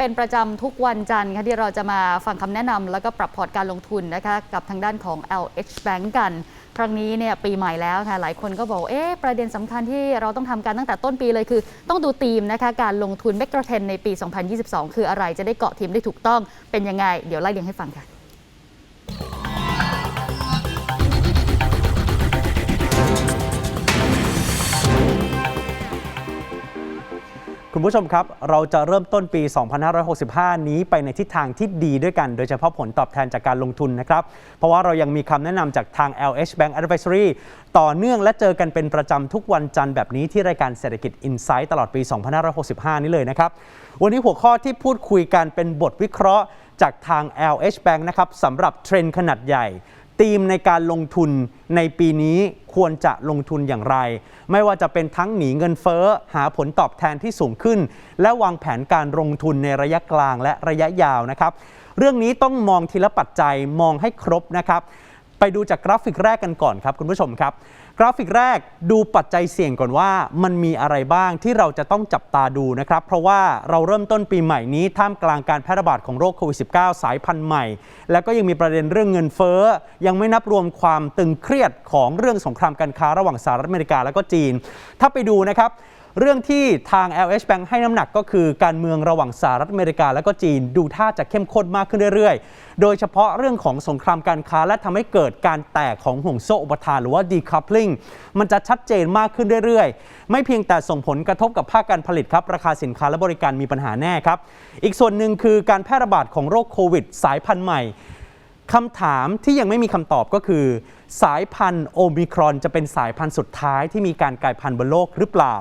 เป็นประจำทุกวันจันทร์ค่ะที่เราจะมาฟังคำแนะนำแล้วก็ปรับพอร์ตการลงทุนนะคะกับทางด้านของ LH Bank กัน ครั้งนี้เนี่ยปีใหม่แล้วค่ะหลายคนก็บอกเอ๊ะประเด็นสำคัญที่เราต้องทำกันตั้งแต่ต้นปีเลยคือ ต้องดูธีมนะคะการลงทุนเมกะเทนในปี 2022 คืออะไรจะได้เกาะทีมได้ถูกต้องเป็นยังไง เดี๋ยวไล่เรียงให้ฟังค่ะ คุณผู้ชมครับ เราจะเริ่มต้นปี 2565 นี้ไปในทิศทางที่ดีด้วยกัน โดยเฉพาะผลตอบแทนจากการลงทุนนะครับ เพราะว่าเรายังมีคำแนะนำจากทาง LH Bank Advisory ต่อเนื่องและเจอกันเป็นประจำทุกวันจันทร์แบบนี้ที่รายการเศรษฐกิจ Insight ตลอดปี 2565 นี้เลยนะครับ วันนี้หัวข้อที่พูดคุยกันเป็นบทวิเคราะห์จากทาง LH Bank นะครับสำหรับเทรนด์ขนาดใหญ่ ธีมในการลงทุนในปีนี้ควรจะลงทุนอย่างไร ไม่ว่าจะเป็นทั้งหนีเงินเฟ้อ หาผลตอบแทนที่สูงขึ้น และวางแผนการลงทุนในระยะกลางและระยะยาวนะครับ เรื่องนี้ต้องมองทีละปัจจัยมองให้ครบนะครับ ไปดูจากกราฟิกแรกกันก่อนครับคุณผู้ชมครับ กราฟิกแรกดูปัจจัยเสี่ยงก่อนว่ามันมีอะไรบ้างที่เราจะต้องจับตาดูนะครับ เพราะว่าเราเริ่มต้นปีใหม่นี้ท่ามกลางการแพร่ระบาดของโรคโควิด -19 สายพันธุ์ใหม่ แล้วก็ยังมีประเด็นเรื่องเงินเฟ้อ ยังไม่นับรวมความตึงเครียดของเรื่องสงครามการค้าระหว่างสหรัฐอเมริกาและก็จีน ถ้าไปดูนะครับ เรื่องที่ทาง LH Bank ให้น้ำหนักก็คือการเมืองระหว่างสหรัฐอเมริกาและก็จีนดูท่าจะเข้มข้นมากขึ้นเรื่อยๆ โดยเฉพาะเรื่องของสงครามการค้าและทำให้เกิดการแตกของห่วงโซ่อุปทานหรือว่า decoupling มันจะชัดเจนมากขึ้นเรื่อยๆ ไม่เพียงแต่ส่งผลกระทบกับภาคการผลิตครับ ราคาสินค้าและบริการมีปัญหาแน่ครับ อีกส่วนหนึ่งคือการแพร่ระบาดของโรคโควิด สายพันธุ์ใหม่คำถามที่ยังไม่มีคำตอบก็คือ สายพันธุ์โอมิครอนจะเป็นสายพันธุ์สุดท้ายที่มีการกลายพันธุ์บนโลกหรือเปล่า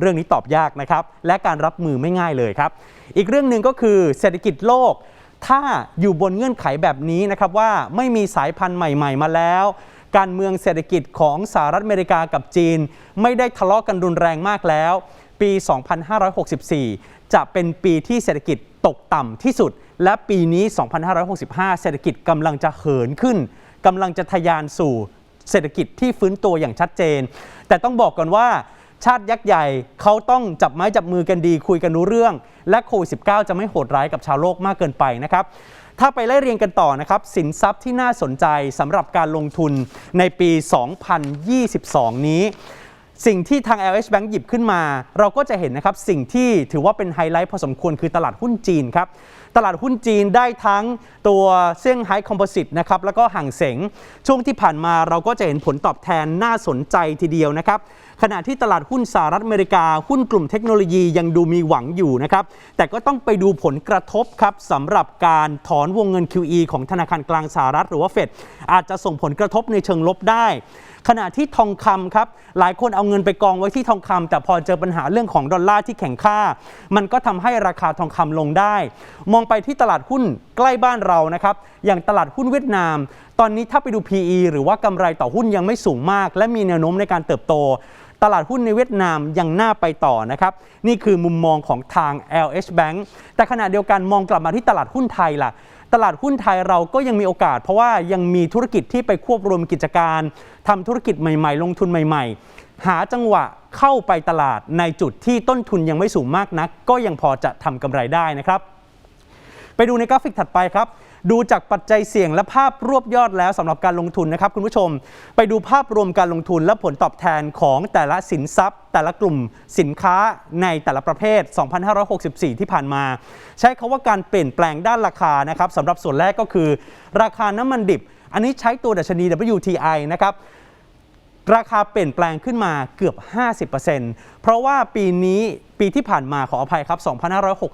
เรื่องนี้ตอบยากนะครับ และการรับมือไม่ง่ายเลยครับ อีกเรื่องหนึ่งก็คือเศรษฐกิจโลก ถ้าอยู่บนเงื่อนไขแบบนี้นะครับว่าไม่มีสายพันธุ์ใหม่ ๆ มาแล้ว การเมืองเศรษฐกิจของสหรัฐอเมริกากับจีน ไม่ได้ทะเลาะกันรุนแรงมากแล้ว ปี 2564 จะเป็นปีที่เศรษฐกิจตกต่ำที่สุด และปีนี้ 2565 เศรษฐกิจกำลังจะเหินขึ้นกำลังจะทะยานสู่เศรษฐกิจที่ฟื้นตัวอย่างชัดเจน แต่ต้องบอกก่อนว่า ชาติยักษ์ใหญ่เขาต้องจับไม้จับมือกันดี คุยกันรู้เรื่อง และโควิด -19 จะไม่โหดร้ายกับชาวโลกมากเกินไปนะครับถ้าไปไล่เรียงกันต่อนะครับ สินทรัพย์ที่น่าสนใจสำหรับการลงทุนในปี 2022 นี้ สิ่งที่ทาง LH Bank หยิบขึ้นมา เราก็จะเห็นนะครับ สิ่งที่ถือว่าเป็นไฮไลท์พอสมควรคือตลาดหุ้นจีนครับ ตลาดหุ้นจีนได้ทั้งตัวเซี่ยงไฮ้คอมโพสิตนะครับแล้วก็ห่างเสงช่วงที่ผ่านมาเราก็จะเห็นผลตอบแทนน่าสนใจทีเดียวนะครับขณะที่ตลาดหุ้นสหรัฐอเมริกา หุ้นกลุ่มเทคโนโลยียังดูมีหวังอยู่นะครับแต่ก็ต้องไปดูผลกระทบครับสำหรับการถอนวงเงิน QE ของธนาคารกลางสหรัฐหรือว่าเฟดอาจจะส่งผลกระทบในเชิงลบได้ ขณะที่ทองคำครับหลายคนเอาเงินไปกองไว้ที่ทองคำแต่พอเจอปัญหาเรื่องของดอลลาร์ที่แข็งค่า มันก็ทำให้ราคาทองคำลงได้ มองไปที่ตลาดหุ้นใกล้บ้านเรานะครับอย่างตลาดหุ้นเวียดนาม ตอนนี้ถ้าไปดู PE หรือว่ากำไรต่อหุ้นยังไม่สูงมาก และมีแนวโน้มในการเติบโตตลาดหุ้นในเวียดนามยังน่าไปต่อนะครับ นี่คือมุมมองของทาง LH Bank แต่ขณะเดียวกันมองกลับมาที่ตลาดหุ้นไทยล่ะ ตลาดหุ้นไทยเราก็ยังมีโอกาส เพราะว่ายังมีธุรกิจที่ไปควบรวมกิจการทำธุรกิจใหม่ ๆ ลงทุนใหม่ ๆ หาจังหวะเข้าไปตลาดในจุดที่ต้นทุนยังไม่สูงมากนัก ก็ยังพอจะทำกำไรได้นะครับ ไปดูในกราฟิกถัดไปครับ ดูจากปัจจัยเสี่ยงและภาพรวบยอดแล้วสำหรับการลงทุนนะครับคุณผู้ชม ไปดูภาพรวมการลงทุนและผลตอบแทนของแต่ละสินทรัพย์ แต่ละกลุ่มสินค้าในแต่ละประเภท 2564 ที่ผ่านมา ใช้คาว่าการเปลี่ยนแปลงด้านราคานะครับสำหรับส่วนแรกก็คือ ราคาน้ำมันดิบ อันนี้ใช้ตัวดัชนี WTI นะครับ ราคาเปลี่ยนแปลงขึ้นมาเกือบ 50%เพราะว่าปีนี้ปีที่ผ่านมาขออภัยครับ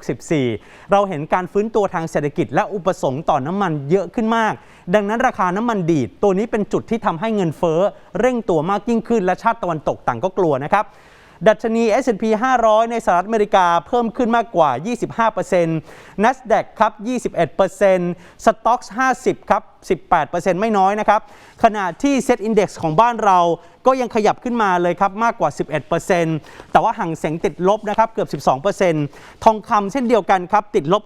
2564 เราเห็นการฟื้นตัวทางเศรษฐกิจและอุปสงค์ต่อน้ำมันเยอะขึ้นมาก ดังนั้นราคาน้ำมันดีด ตัวนี้เป็นจุดที่ทำให้เงินเฟ้อเร่งตัวมากยิ่งขึ้น และชาติตะวันตกต่างก็กลัวนะครับดัชนี S&P 500 ในสหรัฐอเมริกาเพิ่มขึ้นมากกว่า 25% NASDAQ ครับ 21% Stocks 50 ครับ 18%ไม่น้อยนะครับ ขณะที่ Set Index ของบ้านเราก็ยังขยับขึ้นมาเลยครับ มากกว่า 11%แต่ว่าห่างเสงติดลบนะครับ เกือบ 12%ทองคำเช่นเดียวกันครับ ติดลบ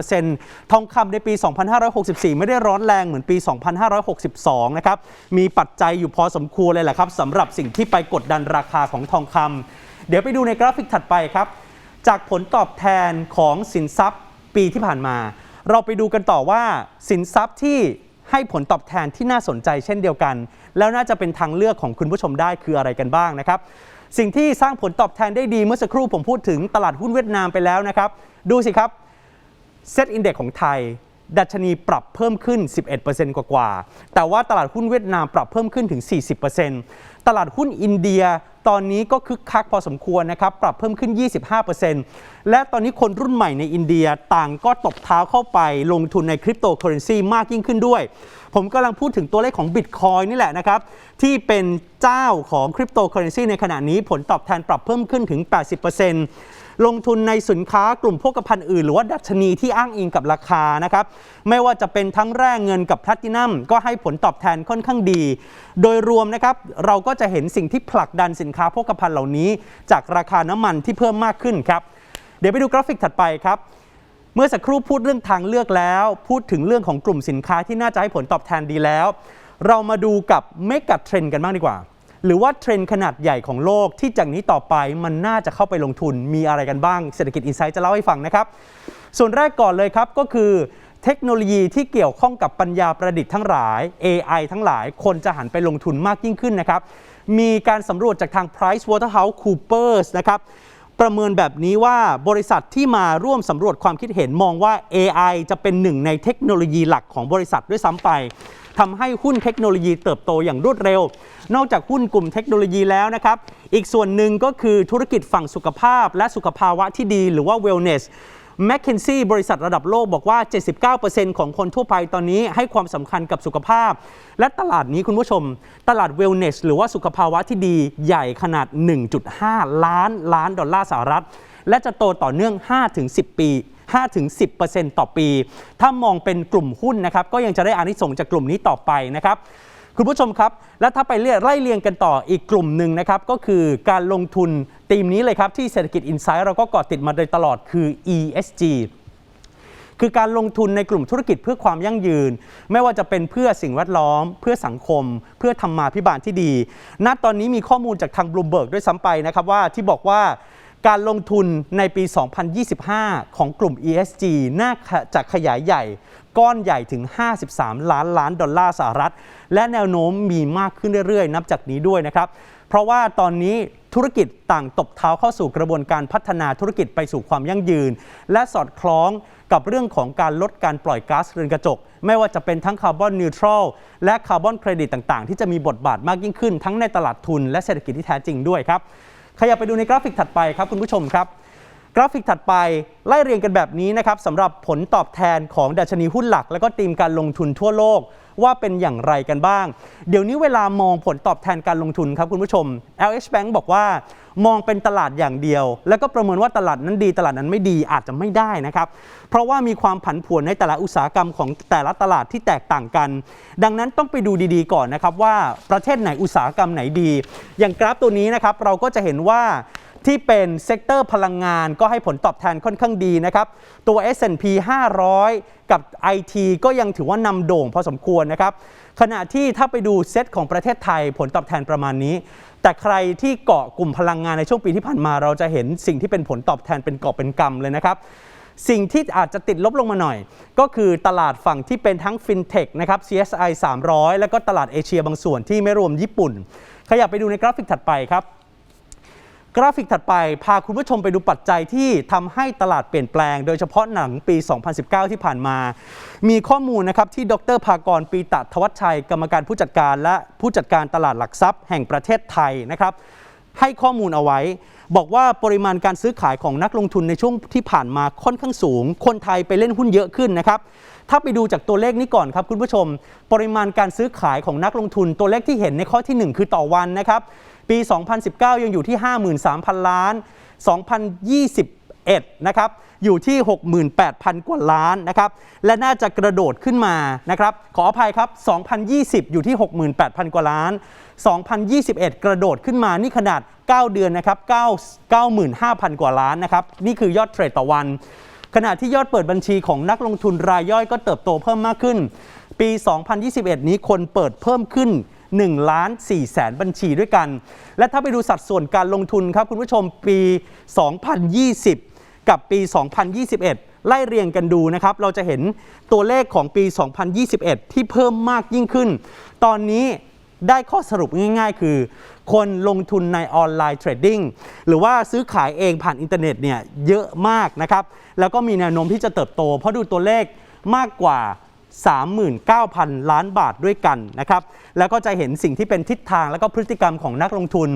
6.8%ทองคำในปี 2564 ไม่ได้ร้อนแรงเหมือนปี 2562 นะครับ มีปัจจัยอยู่พอสมควรเลยแหละครับสำหรับสิ่งที่ไปกดดันราคาของทองคำเดี๋ยวไปดูในกราฟิกถัดไปครับ จากผลตอบแทนของสินทรัพย์ปีที่ผ่านมา เราไปดูกันต่อว่าสินทรัพย์ที่ให้ผลตอบแทนที่น่าสนใจเช่นเดียวกัน แล้วน่าจะเป็นทางเลือกของคุณผู้ชมได้คืออะไรกันบ้างนะครับ สิ่งที่สร้างผลตอบแทนได้ดีเมื่อสักครู่ผมพูดถึงตลาดหุ้นเวียดนามไปแล้วนะครับ ดูสิครับเซ็ตอินเด็กของไทย ดัชนีปรับเพิ่มขึ้น 11%กว่าๆ แต่ว่าตลาดหุ้นเวียดนามปรับเพิ่มขึ้นถึง 40%ตลาดหุ้นอินเดียตอนนี้ก็คึกคักพอสมควรนะครับ ปรับเพิ่มขึ้น 25%และตอนนี้คนรุ่นใหม่ในอินเดียต่างก็ตบเท้าเข้าไปลงทุนในคริปโตเคอเรนซีมากยิ่งขึ้นด้วย ผมกำลังพูดถึงตัวเลขของบิตคอยนี่แหละนะครับ ที่เป็นเจ้าของคริปโตเคอเรนซีในขณะนี้ผลตอบแทนปรับเพิ่มขึ้นถึง 80% ลงทุนในสินค้ากลุ่มโภคภัณฑ์อื่น หรือว่าดัชนีที่อ้างอิงกับราคานะครับไม่ว่าจะเป็นทั้งแร่เงินกับแพลตินัมก็ให้ผลตอบแทนค่อนข้างดี โดยรวมนะครับเราก็จะเห็นสิ่งที่ผลักดันสินค้าโภคภัณฑ์เหล่านี้ จากราคาน้ำมันที่เพิ่มมากขึ้นครับเดี๋ยวไปดูกราฟิกถัดไปครับเมื่อสักครู่พูดเรื่องทางเลือกแล้ว พูดถึงเรื่องของกลุ่มสินค้าที่น่าจะให้ผลตอบแทนดีแล้ว เรามาดูกับเมกะเทรนกันบ้างดีกว่า หรือว่าเทรนด์ขนาดใหญ่ของโลกที่จากนี้ต่อไปมันน่าจะเข้าไปลงทุนมีอะไรกันบ้าง เศรษฐกิจอินไซต์จะเล่าให้ฟังนะครับ ส่วนแรกก่อนเลยครับก็คือเทคโนโลยีที่เกี่ยวข้องกับปัญญาประดิษฐ์ทั้งหลาย AI ทั้งหลาย คนจะหันไปลงทุนมากยิ่งขึ้นนะครับ มีการสำรวจจากทาง Price Waterhouse Coopers นะครับ ประเมินแบบนี้ว่าบริษัทที่มาร่วมสำรวจความคิดเห็นมองว่า AI จะเป็นหนึ่งในเทคโนโลยีหลักของบริษัทด้วยซ้ำไปทำให้หุ้นเทคโนโลยีเติบโตอย่างรวดเร็ว นอกจากหุ้นกลุ่มเทคโนโลยีแล้วนะครับ อีกส่วนหนึ่งก็คือธุรกิจฝั่งสุขภาพและสุขภาวะที่ดีหรือว่า wellness แมคเคนซี่บริษัทระดับโลกบอกว่า 79%ของคนทั่วไปตอนนี้ให้ความสำคัญกับสุขภาพ และตลาดนี้คุณผู้ชม ตลาดเวลเนสหรือว่าสุขภาวะที่ดีใหญ่ขนาด 1.5 ล้านล้านดอลลาร์สหรัฐ และจะโตต่อเนื่อง 5-10 ปี5-10%ต่อปี ถ้ามองเป็นกลุ่มหุ้นนะครับ ก็ยังจะได้อานิสงส์จากกลุ่มนี้ต่อไปนะครับ คุณผู้ชมครับ และถ้าไปเรียไล่เรียงกันต่ออีกกลุ่มหนึ่งนะครับก็คือการลงทุนธีมนี้เลยครับที่เศรษฐกิจอินไซด์เราก็เกาะติดมาโดยตลอดคือ ESG คือการลงทุนในกลุ่มธุรกิจเพื่อความยั่งยืน ไม่ว่าจะเป็นเพื่อสิ่งแวดล้อม เพื่อสังคม เพื่อธรรมาภิบาลที่ดี ณตอนนี้มีข้อมูลจากทางบลูเบิร์กด้วยซ้ำไปนะครับว่าที่บอกว่า การลงทุนในปี 2025 ของกลุ่ม ESG น่าจะขยายใหญ่ ก้อนใหญ่ถึง 53 ล้านล้านดอลลาร์สหรัฐ และแนวโน้มมีมากขึ้นเรื่อยๆ นับจากนี้ด้วยนะครับ เพราะว่าตอนนี้ธุรกิจต่างตบเท้าเข้าสู่กระบวนการพัฒนาธุรกิจไปสู่ความยั่งยืน และสอดคล้องกับเรื่องของการลดการปล่อยก๊าซเรือนกระจก ไม่ว่าจะเป็นทั้งคาร์บอนนิวทรัลและคาร์บอนเครดิตต่างๆ ที่จะมีบทบาทมากยิ่งขึ้น ทั้งในตลาดทุนและเศรษฐกิจที่แท้จริงด้วยครับ ขยับไปดูในกราฟิกถัดไปครับคุณผู้ชมครับ ราฟิกถัดไปไล่เรียงกันแบบนี้นะครับสำหรับผลตอบแทนของดัชนีหุ้นหลัก และก็ธีมการลงทุนทั่วโลกว่าเป็นอย่างไรกันบ้าง เดี๋ยวนี้เวลามองผลตอบแทนการลงทุนครับคุณผู้ชม LH Bank บอกว่ามองเป็นตลาดอย่างเดียว แล้วก็ประเมินว่าตลาดนั้นดีตลาดนั้นไม่ดีอาจจะไม่ได้นะครับ เพราะว่ามีความผันผวนในแต่ละอุตสาหกรรมของแต่ละตลาดที่แตกต่างกัน ดังนั้นต้องไปดูดีๆก่อนนะครับว่าประเทศไหนอุตสาหกรรมไหนดี อย่างกราฟตัวนี้นะครับเราก็จะเห็นว่า ที่เป็นเซกเตอร์พลังงานก็ให้ผลตอบแทนค่อนข้างดีนะครับ ตัว S&P 500 กับ IT ก็ยังถือว่านำโด่งพอสมควรนะครับ ขณะที่ถ้าไปดูเซตของประเทศไทยผลตอบแทนประมาณนี้ แต่ใครที่เกาะกลุ่มพลังงานในช่วงปีที่ผ่านมา เราจะเห็นสิ่งที่เป็นผลตอบแทนเป็นกอบเป็นกำเลยนะครับสิ่งที่อาจจะติดลบลงมาหน่อย ก็คือตลาดฝั่งที่เป็นทั้ง FinTech นะครับ CSI 300 แล้วก็ตลาดเอเชียบางส่วนที่ไม่รวมญี่ปุ่น ขยับไปดูในกราฟิกถัดไปครับ กราฟิกถัดไปพาคุณผู้ชมไปดูปัจจัยที่ทำให้ตลาดเปลี่ยนแปลง โดยเฉพาะหนังปี 2019 ที่ผ่านมา มีข้อมูลนะครับที่ดรภากรปีตะทวัชชัย กรรมการผู้จัดการและผู้จัดการตลาดหลักทรัพย์แห่งประเทศไทยนะครับให้ข้อมูลเอาไว้ บอกว่าปริมาณการซื้อขายของนักลงทุนในช่วงที่ผ่านมาค่อนข้างสูง คนไทยไปเล่นหุ้นเยอะขึ้นนะครับถ้าไปดูจากตัวเลขนี้ก่อนครับคุณผู้ชม ปริมาณการซื้อขายของนักลงทุนตัวเลขที่เห็นในข้อทีหนึ่1 คือต่อวันนะครับ ปี 2019 ยังอยู่ที่ 53,000 ล้าน 2021 นะครับอยู่ที่ 68,000 กว่าล้านนะครับและน่าจะกระโดดขึ้นมานะครับขออภัยครับ 2020 อยู่ที่ 68,000 กว่าล้าน 2021 กระโดดขึ้นมานี่ขนาด 9 เดือนนะครับ9 95,000 กว่าล้านนะครับนี่คือยอดเทรดต่อวัน ขณะที่ยอดเปิดบัญชีของนักลงทุนรายย่อยก็เติบโตเพิ่มมากขึ้น ปี 2021 นี้คนเปิดเพิ่มขึ้น 1 ล้าน4แสนบัญชีด้วยกัน และถ้าไปดูสัดส่วนการลงทุนครับคุณผู้ชมปี 2020 กับปี 2021ไล่เรียงกันดูนะครับ เราจะเห็นตัวเลขของปี 2021 ที่เพิ่มมากยิ่งขึ้น ตอนนี้ได้ข้อสรุปง่าย ๆ คือ คนลงทุนในออนไลน์เทรดดิ้งหรือว่าซื้อขายเองผ่านอินเทอร์เน็ตเนี่ยเยอะมากนะครับ แล้วก็มีแนวโน้มที่จะเติบโต เพราะดูตัวเลขมากกว่า 39,000 ล้านบาทด้วยกันนะครับ แล้วก็จะเห็นสิ่งที่เป็นทิศทางและก็พฤติกรรมของนักลงทุน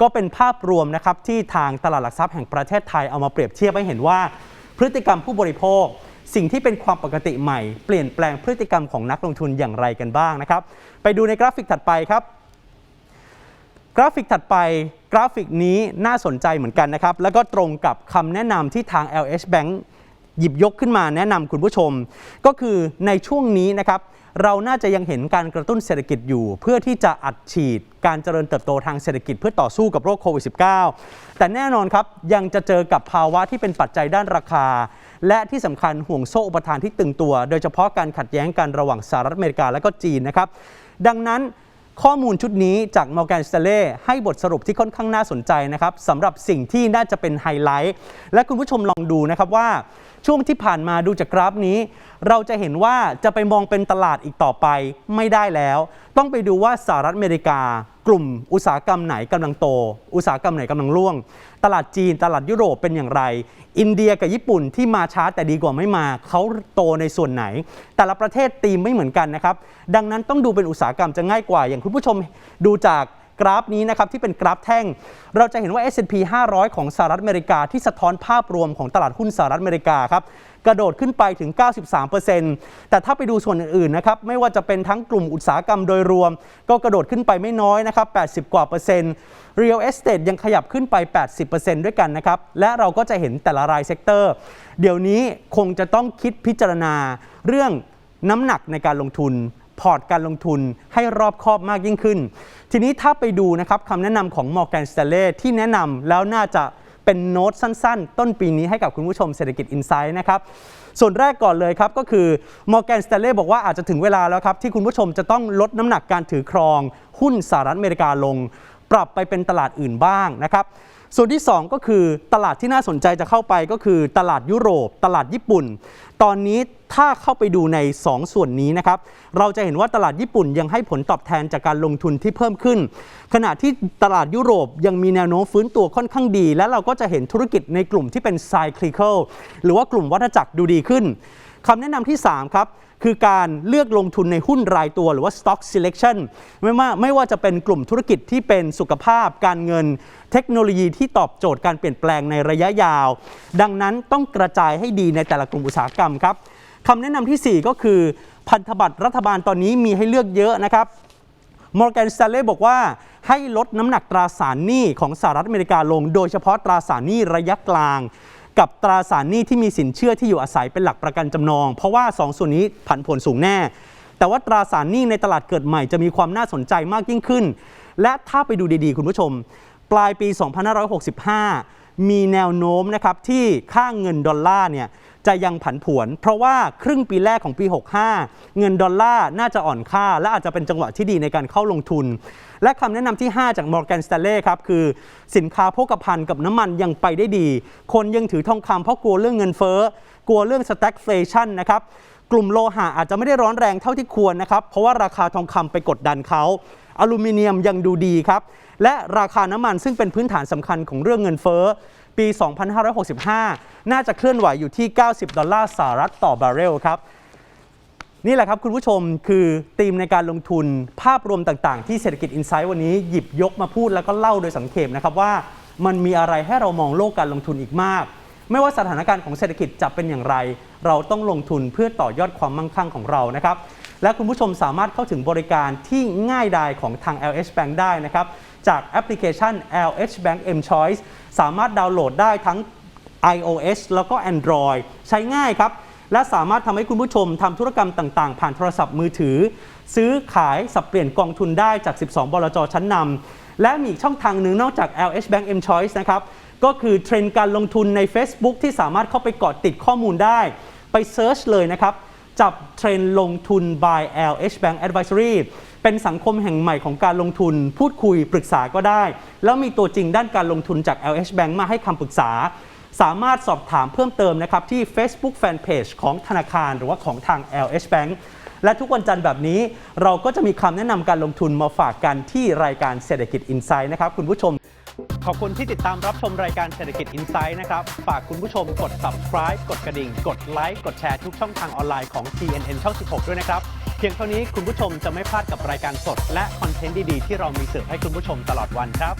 ก็เป็นภาพรวมนะครับที่ทางตลาดหลักทรัพย์แห่งประเทศไทยเอามาเปรียบเทียบให้เห็นว่า พฤติกรรมผู้บริโภค สิ่งที่เป็นความปกติใหม่ เปลี่ยนแปลงพฤติกรรมของนักลงทุนอย่างไรกันบ้างนะครับ ไปดูในกราฟิกถัดไปครับ กราฟิกถัดไปกราฟิกนี้น่าสนใจเหมือนกันนะครับแล้วก็ตรงกับคำแนะนำที่ทาง LH Bank หยิบยกขึ้นมาแนะนำคุณผู้ชม ก็คือในช่วงนี้นะครับเราน่าจะยังเห็นการกระตุ้นเศรษฐกิจอยู่ เพื่อที่จะอัดฉีดการเจริญเติบโตทางเศรษฐกิจเพื่อต่อสู้กับโรคโควิด -19 แต่แน่นอนครับยังจะเจอกับภาวะที่เป็นปัจจัยด้านราคา และที่สำคัญห่วงโซ่อุปทานที่ตึงตัว โดยเฉพาะการขัดแย้งกันระหว่างสหรัฐอเมริกาและก็จีนนะครับดังนั้น ข้อมูลชุดนี้จาก Morgan Stanley ให้บทสรุปที่ค่อนข้างน่าสนใจนะครับสำหรับสิ่งที่น่าจะเป็นไฮไลท์ และคุณผู้ชมลองดูนะครับว่าช่วงที่ผ่านมาดูจากกราฟนี้ เราจะเห็นว่าจะไปมองเป็นตลาดอีกต่อไปไม่ได้แล้ว ต้องไปดูว่าสหรัฐอเมริกา กลุ่มอุตสาหกรรมไหนกำลังโต อุตสาหกรรมไหนกำลังร่วง ตลาดจีนตลาดยุโรปเป็นอย่างไร อินเดียกับญี่ปุ่นที่มาช้าแต่ดีกว่าไม่มาเขาโตในส่วนไหน แต่ละประเทศตีมไม่เหมือนกันนะครับ ดังนั้นต้องดูเป็นอุตสาหกรรมจะง่ายกว่าอย่างคุณผู้ชมดูจาก กราฟนี้นะครับที่เป็นกราฟแท่ง เราจะเห็นว่า S&P 500 ของสหรัฐอเมริกาที่สะท้อนภาพรวมของตลาดหุ้นสหรัฐอเมริกาครับกระโดดขึ้นไปถึง 93%แต่ถ้าไปดูส่วนอื่นๆนะครับไม่ว่าจะเป็นทั้งกลุ่มอุตสาหกรรมโดยรวม ก็กระโดดขึ้นไปไม่น้อยนะครับ 80 กว่าเปอร์เซ็นต์ Real Estate ยังขยับขึ้นไป 80%ด้วยกันนะครับ และเราก็จะเห็นแต่ละรายเซกเตอร์ เดี๋ยวนี้คงจะต้องคิดพิจารณาเรื่องน้ำหนักในการลงทุน พอร์ตการลงทุนให้รอบคอบมากยิ่งขึ้น ทีนี้ถ้าไปดูนะครับคำแนะนำของ Morgan Stanley ที่แนะนำแล้วน่าจะเป็นโน้ตสั้นๆ ต้นปีนี้ให้กับคุณผู้ชมเศรษฐกิจอินไซด์นะครับส่วนแรกก่อนเลยครับก็คือ Morgan Stanley บอกว่าอาจจะถึงเวลาแล้วครับ ที่คุณผู้ชมจะต้องลดน้ำหนักการถือครอง หุ้นสหรัฐอเมริกาลง ปรับไปเป็นตลาดอื่นบ้างนะครับ ส่วนที่ 2 ก็คือตลาดที่น่าสนใจจะเข้าไปก็คือตลาดยุโรป ตลาดญี่ปุ่น ตอนนี้ถ้าเข้าไปดูใน 2 ส่วนนี้นะครับเราจะเห็นว่าตลาดญี่ปุ่นยังให้ผลตอบแทนจากการลงทุนที่เพิ่มขึ้น ขณะที่ตลาดยุโรปยังมีแนวโน้มฟื้นตัวค่อนข้างดี และเราก็จะเห็นธุรกิจในกลุ่มที่เป็น cyclical หรือว่ากลุ่มวัฏจักรดูดีขึ้น คำแนะนำที่ 3 ครับ คือการเลือกลงทุนในหุ้นรายตัวหรือว่า stock selection ไม่ว่าไม่ว่าจะเป็นกลุ่มธุรกิจที่เป็นสุขภาพ การเงิน เทคโนโลยีที่ตอบโจทย์การเปลี่ยนแปลงในระยะยาว ดังนั้นต้องกระจายให้ดีในแต่ละกลุ่มอุตสาหกรรมครับคำแนะนำทีสี่4 ก็คือ พันธบัตรรัฐบาลตอนนี้มีให้เลือกเยอะนะครับมอร์แกนส t ต n เล่บอกว่าให้ลดน้ำหนักตราสารหนี้ของสหรัฐอเมริกาลง โดยเฉพาะตราสารหนี้ระยะกลาง กับตราสารหนี้ที่มีสินเชื่อที่อยู่อาศัยเป็นหลักประกันจำนอง เพราะว่า 2 ส่วนนี้ผันผลสูงแน่ แต่ว่าตราสารหนี้ในตลาดเกิดใหม่จะมีความน่าสนใจมากยิ่งขึ้น และถ้าไปดูดีๆ คุณผู้ชม ปลายปี 2565 มีแนวโน้มนะครับที่ค่าเงินดอลลาร์เนี่ยจะยังผันผวน เพราะว่าครึ่งปีแรกของปี 65 เงินดอลลาร์น่าจะอ่อนค่า และอาจจะเป็นจังหวะที่ดีในการเข้าลงทุน และคำแนะนำที่ 5 จาก Morgan Stanley ครับ คือสินค้าโภคภัณฑ์กับน้ำมันยังไปได้ดี คนยังถือทองคำเพราะกลัวเรื่องเงินเฟ้อกลัวเรื่อง stagflation นะครับกลุ่มโลหะอาจจะไม่ได้ร้อนแรงเท่าที่ควรนะครับ เพราะว่าราคาทองคำไปกดดันเขาอลูมิเนียมยังดูดีครับ และราคาน้ำมันซึ่งเป็นพื้นฐานสำคัญของเรื่องเงินเฟ้อปี 2565 น่าจะเคลื่อนไหวอยู่ที่ 90 ดอลลาร์สหรัฐต่อบาร์เรลครับ นี่แหละครับคุณผู้ชมคือธีมในการลงทุนภาพรวมต่างๆ ที่เศรษฐกิจอินไซต์วันนี้หยิบยกมาพูดแล้วก็เล่าโดยสังเขปนะครับว่ามันมีอะไรให้เรามองโลกการลงทุนอีกมาก ไม่ว่าสถานการณ์ของเศรษฐกิจจะเป็นอย่างไร เราต้องลงทุนเพื่อต่อยอดความมั่งคั่งของเรานะครับและคุณผู้ชมสามารถเข้าถึงบริการที่ง่ายดายของทาง LH Bank ได้นะครับ จากแอปพลิเคชัน LH Bank M Choice สามารถดาวน์โหลดได้ทั้ง iOS แล้วก็ Android ใช้ง่ายครับ และสามารถทำให้คุณผู้ชมทำธุรกรรมต่าง ๆ ผ่านโทรศัพท์มือถือ ซื้อขายสับเปลี่ยนกองทุนได้จาก 12 บลจชั้นนำและมีอีกช่องทางหนึ่งนอกจาก LH Bank M Choice นะครับก็คือเทรนด์การลงทุนใน Facebook ที่สามารถเข้าไปเกาะติดข้อมูลได้ ไปเซิร์ชเลยนะครับ จับเทรนด์ลงทุน by LH Bank Advisory เป็นสังคมแห่งใหม่ของการลงทุน พูดคุยปรึกษาก็ได้ แล้วมีตัวจริงด้านการลงทุนจาก LH Bank มาให้คำปรึกษา สามารถสอบถามเพิ่มเติมนะครับ ที่ Facebook Fanpage ของธนาคารหรือว่าของทาง LH Bank และทุกวันจันทร์แบบนี้ เราก็จะมีคำแนะนำการลงทุนมาฝากกันที่รายการเศรษฐกิจอินไซด์นะครับ คุณผู้ชม ขอบคุณที่ติดตามรับชมรายการเศรษฐกิจอินไซด์นะครับ ฝากคุณผู้ชมกด subscribe กดกระดิ่ง กดไลค์ กดแชร์ทุกช่องทางออนไลน์ของ CNN ช่อง 16 ด้วยนะครับ เพียงเท่านี้คุณผู้ชมจะไม่พลาดกับรายการสด และคอนเทนต์ดี ๆ ที่เรามีเสิร์ฟให้คุณผู้ชมตลอดวันครับ